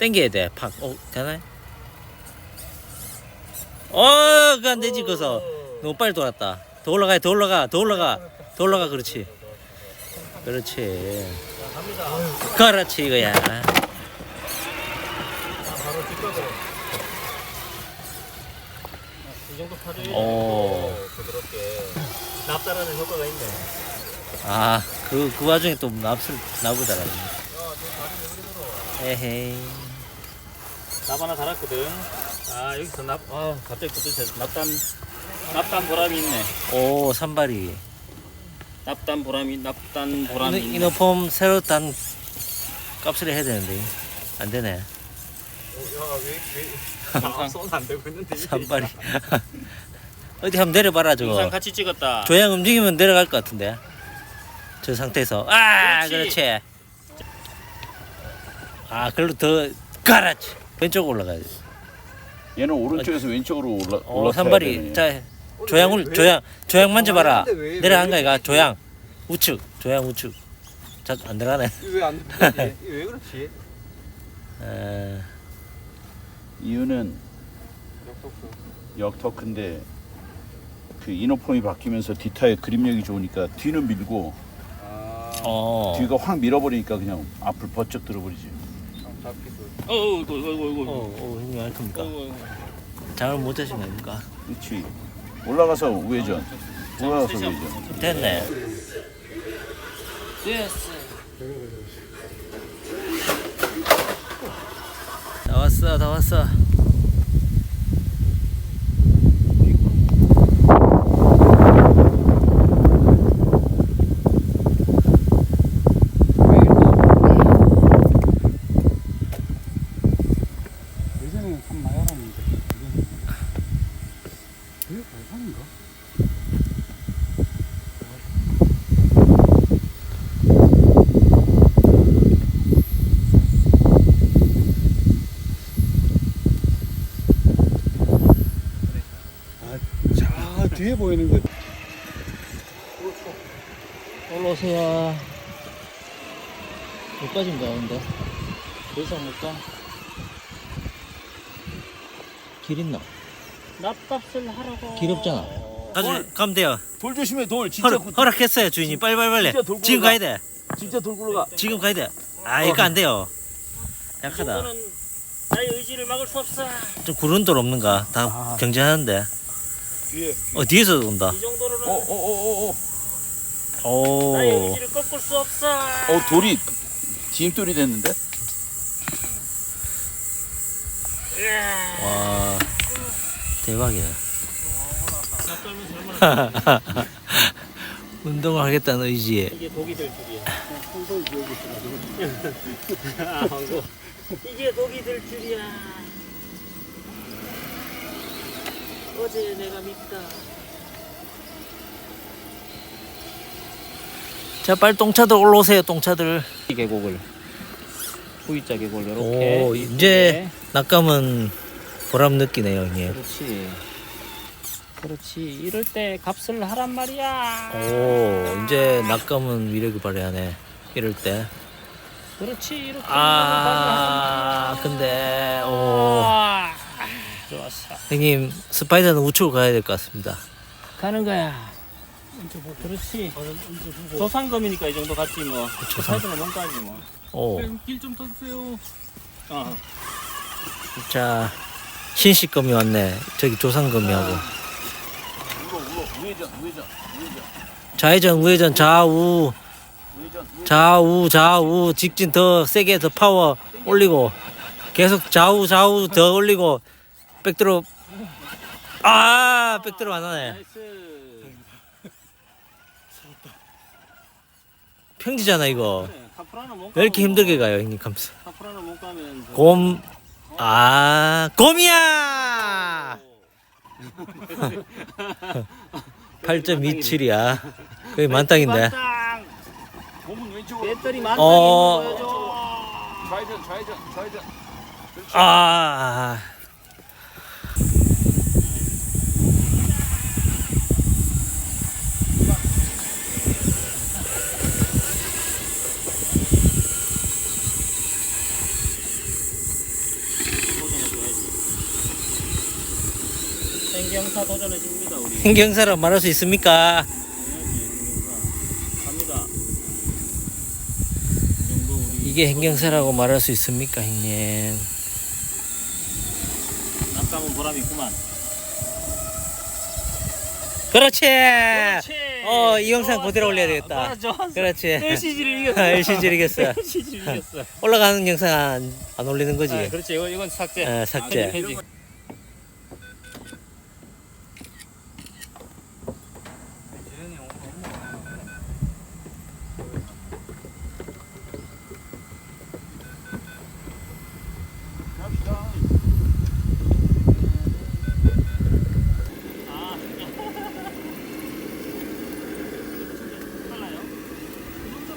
땡겨야 돼. 팍. 어, 되나요? 어, 그거 안 되지, 거서. 너무 빨리 돌았다. 더 올라가, 더 올라가, 더 올라가. 더 올라가, 그렇지. 그렇지. 그렇지, 이거야. 이. 부드럽게 납달하는 효과가 있네. 아, 그, 그 와중에 또 납술, 나보다라니. 에헤이. 납 하나 달았거든. 아 여기서 납, 아 갑자기 붙으셔. 납단, 납단 보람이 있네. 오, 산발이. 납단 보람이, 납단 보람이 이너, 있네. 이너폼 새로 단 값을 해야 되는데. 안 되네. 아, 손안 되고 있는데. 산발이. 어디 한번 내려봐라, 저거. 영상 같이 찍었다. 조양 움직이면 내려갈 것 같은데. 저 상태에서. 아, 그렇지. 그렇지. 아, 그걸로 더, 가라치. 왼쪽 올라가야지. 얘는 오른쪽에서 왼쪽으로 올라 어, 올라타야 산발이. 자, 조양을, 조양, 조양 만져봐라. 근데 왜- 내려간 왜- 거 이가 조양. 우측, 조양 우측. 자, 안 들어가네. 왜안? 왜 그렇지? 에, 이유는. 역터크인데 그 이너폼이 바뀌면서 뒤타에 그립력이 좋으니까 뒤는 밀고 아, 어. 뒤가 확 밀어버리니까 그냥 앞을 번쩍 들어버리지. 잡기도. 어, 어, 이거, 이거, 이거, 어, 이거. 어, 형님 할 겁니까? 잠을 못 자신 거 아닙니까? 그렇지. 올라가서 우회전. 올라가서. 우회전. 됐네. 됐어. 다 왔어, 다 왔어. 참 알았는데. 이게 발상인가? 아, 자 뒤에 보이는 거. 올라오세요. 여기까지인가, 근데? 더 이상 못 가? 길 있나? 납값을 하라고. 길 없잖아. 가지, 가면 돼요. 돌 조심해 돌. 진짜 허락, 허락했어요, 주인이. 빨리, 빨리, 빨리. 진짜 돌고 지금. 가야 돼. 진짜 돌 굴러가. 지금 가야 돼. 아, 이거 안 돼요. 약하다. 이거는 나의 의지를 막을 수 없어. 좀 구른 돌 없는가? 다 아. 경쟁하는데. 뒤에. 어, 뒤에서 온다. 이 정도로는 어어어어 어, 오. 나의 의지를 꺾을 수 없어. 어, 돌이 디딤돌이 됐는데? 와. 대박이야. 운동을 하겠다는 의지에. 이게 독이 될 줄이야. 아, 황소. 이게 독이 될 줄이야. 어제 내가 믿다. 자, 빨리 똥차들 올라오세요, 똥차들. 이 계곡을 후이자 계곡 이렇게. 오, 이제 낙감은 보람 느끼네요, 형님. 그렇지. 그렇지. 이럴 때 값을 하란 말이야. 오, 이제 낙감은 위력이 발휘하네. 이럴 때. 그렇지. 이렇게. 아, 근데, 오. 아, 좋았어. 형님, 스파이더는 우측으로 가야 될 것 같습니다. 가는 거야. 그렇지. 조상검이니까 이 정도 갔지 뭐. 사이드는 몸까지 뭐. 오. 길좀 떠주세요. 어. 자, 신식검이 왔네. 저기 조상검이하고. 울어 울어 우회전 우회전 우회전 좌회전, 우회전, 좌우. 좌우, 좌우, 직진 더 세게 더 파워 올리고. 계속 좌우, 좌우 더 올리고. 백드롭. 아, 백드롭 안 하네. 평지잖아, 이거. 왜 이렇게 힘들게 뭐, 가요, 형님? 감사. 곰, 아, 곰이야! 8.27이야. 거의 만땅인데. 만땅. 몸은 왼쪽으로 배터리 만땅 어. 보여줘. 좌회전 좌회전 좌회전 아, 행경사 도전해 줍니다 우리. 행경사라 말할 수 있습니까? 행경사 갑니다. 이 정도 우리 이게 행경사라고 말할 수 있습니까, 형님? 낙감은 보람 있구만. 그렇지. 그렇지. 어, 이 영상. 그대로 올려야 되겠다. 좋았어. 그렇지. LCG를 이겼어. LCG를 이겼어. LCG를 이겼어. 올라가는 영상 안, 안 올리는 거지. 아, 그렇지. 이거 이건 삭제. 어, 삭제. 편집, 편집. 아, 빨라요.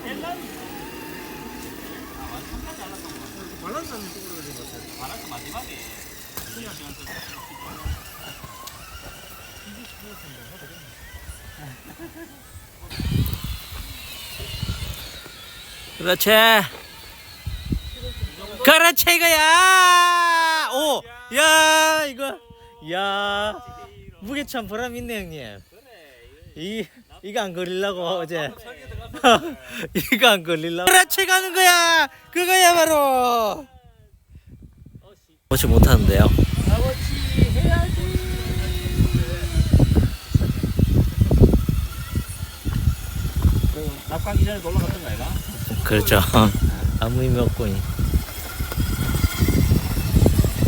엘란 밸런스 마지막에 중요한 시간 때 그렇지. 그렇지, 이거야! 오! 야, 이거. 야. 무게 참 보람 있네, 형님. 이, 이거 안 걸리려고, 어제. 이거 안 걸리려고. 그렇지, 가는 거야! 그거야, 바로! 보지 못하는데요. 낙하기 전에 놀러 갔던 거 아이가? 그렇죠. 아무 의미 없고.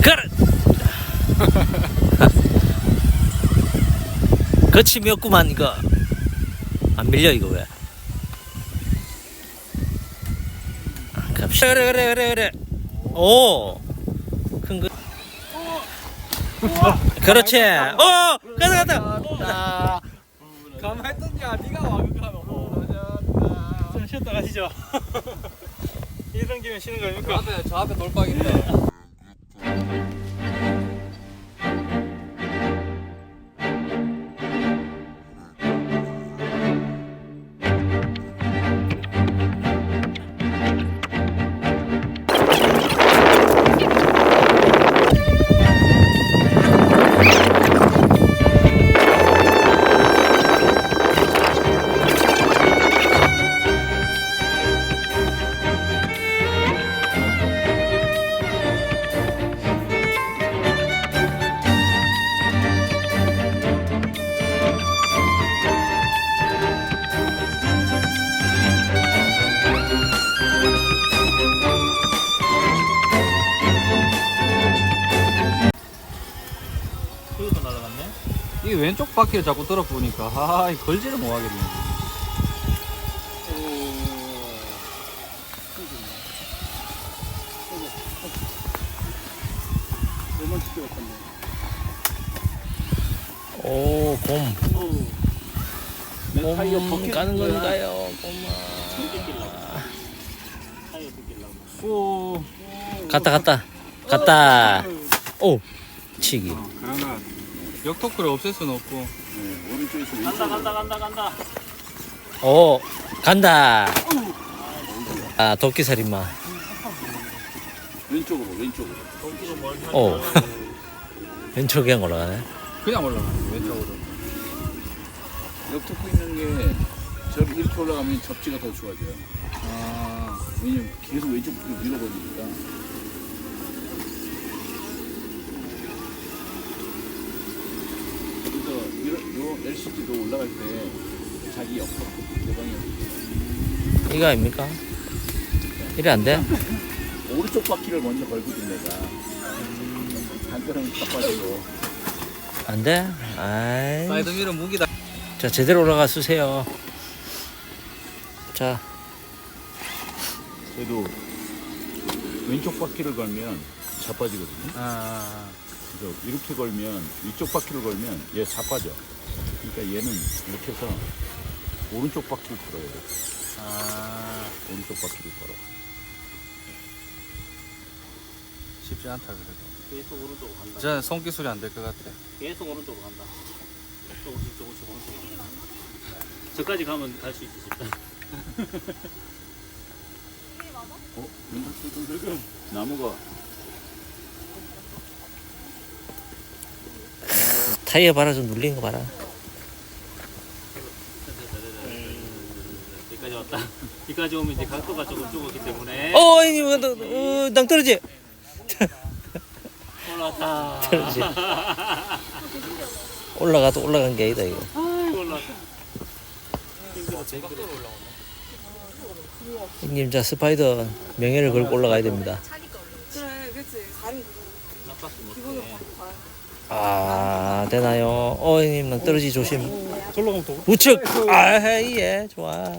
그래! 거침이 없구만, 이거. 안 밀려, 이거 왜? 아, 갑시다. 그래, 그래, 그래, 그래. 오! 큰 거. 그렇지. 어! 가다, 가다. 가만히 있던야 네가 와그가노 좀 쉬었다 가시죠. 이런 김에 쉬는 거 아닙니까? 앞에 저 앞에 돌박 있다 왼쪽 바퀴를 자꾸 들어보니까 아이 걸지를 못하겠네 오, 곰. 내 타이어 곰 벗기는 가는 거야. 건가요? 곰아. 오 갔다 갔다 갔다 오 치기 그러나 역토크를 없앨 수는 없고 네, 오른쪽에서 간다 왼쪽으로. 간다 간다 간다. 오 간다 아 도끼살인마 왼쪽으로 왼쪽으로. 동기는 뭘오 왼쪽에 그냥 올라가네 그냥 올라가네 왼쪽으로 옆토크 있는 게 저기 이렇게 올라가면 접지가 더 좋아져요. 아 왜냐면 계속 왼쪽으로 밀어버리니까. 그래서 이런- 요 LCD도 올라갈 때 자기 옆토크 내방이 이거 아닙니까? 이래 안 돼? 오른쪽 바퀴를 먼저 걸거든 내가. 한꺼번에 딱 빠지고. 안 돼? 아이 사이드 미러 무기다 자 제대로 올라가 쓰세요 자 그래도 왼쪽 바퀴를 걸면 자빠지거든요. 아 그래서 이렇게 걸면 이쪽 바퀴를 걸면 얘 자빠져. 그러니까 얘는 이렇게 해서 오른쪽 바퀴를 걸어야 돼. 아, 오른쪽 바퀴를 걸어. 쉽지 않다 그래도 계속 오른쪽으로 간다. 저는 손기술이 안 될 것 같아 계속 오른쪽으로 간다. 조금씩 조금씩 오른쪽으로 간다. 저까지 가면 갈 수 있지 싶다. 어? 나무가 타이어 봐라 좀 눌리는 거 봐라 여기까지 왔다. 여기까지 오면 이제 각도가 조금 죽었기 때문에 어 형님 어, 어, 낭 떨어지 올라왔다. 떨어지 올라가도 올라간 게 아니다 이거 아이, 올라왔다. 형님 자 스파이더 명예를 걸고 올라가야 됩니다 그래, 그치. 다리 나빴어, 못 기본으로 해. 받고 가요. 아 되나요? 어 형님 낭 떨어지 조심. 가면 더. 우측. 아예 좋아